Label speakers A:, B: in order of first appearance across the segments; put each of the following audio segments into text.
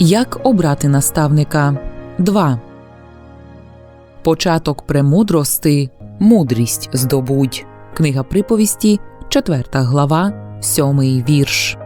A: Як обрати наставника 2. Початок премудрости мудрість здобудь. Книга приповісті, 4 глава, 7 вірш.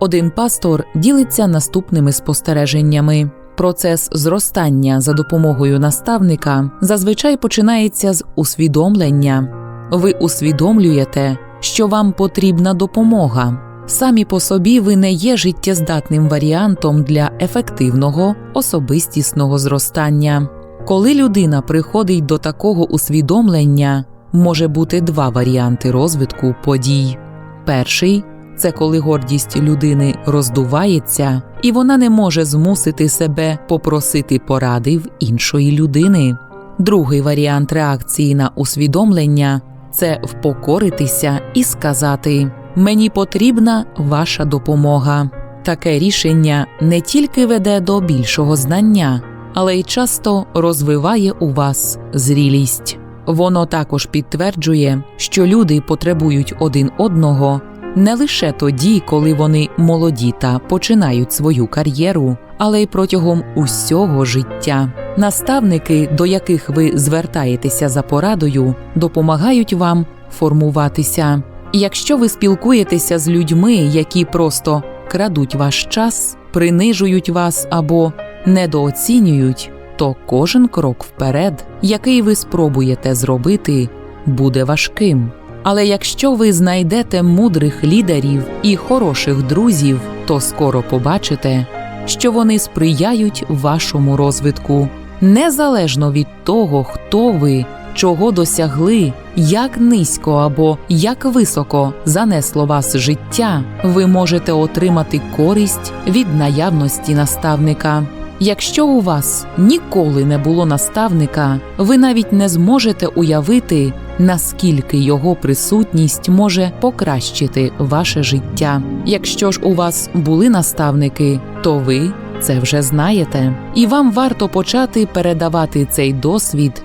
A: Один пастор ділиться наступними спостереженнями. Процес зростання за допомогою наставника зазвичай починається з усвідомлення. Ви усвідомлюєте, що вам потрібна допомога. Самі по собі ви не є життєздатним варіантом для ефективного особистісного зростання. Коли людина приходить до такого усвідомлення, може бути два варіанти розвитку подій. Перший це коли гордість людини роздувається, і вона не може змусити себе попросити поради в іншої людини. Другий варіант реакції на усвідомлення це впокоритися і сказати: Мені потрібна ваша допомога. Таке рішення не тільки веде до більшого знання, але й часто розвиває у вас зрілість. Воно також підтверджує, що люди потребують один одного не лише тоді, коли вони молоді та починають свою кар'єру, але й протягом усього життя. Наставники, до яких ви звертаєтеся за порадою, допомагають вам формуватися. Якщо ви спілкуєтеся з людьми, які просто крадуть ваш час, принижують вас або недооцінюють, то кожен крок вперед, який ви спробуєте зробити, буде важким. Але якщо ви знайдете мудрих лідерів і хороших друзів, то скоро побачите, що вони сприяють вашому розвитку, незалежно від того, хто ви, чого досягли, як низько або як високо занесло вас життя, ви можете отримати користь від наявності наставника. Якщо у вас ніколи не було наставника, ви навіть не зможете уявити, наскільки його присутність може покращити ваше життя. Якщо ж у вас були наставники, то ви це вже знаєте, і вам варто почати передавати цей досвід,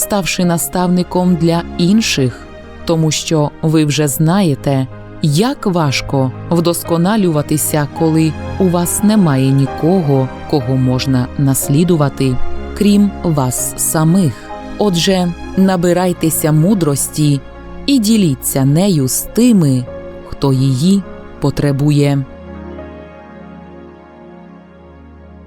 A: ставши наставником для інших, тому що ви вже знаєте, як важко вдосконалюватися, коли у вас немає нікого, кого можна наслідувати, крім вас самих. Отже, набирайтеся мудрості і діліться нею з тими, хто її потребує.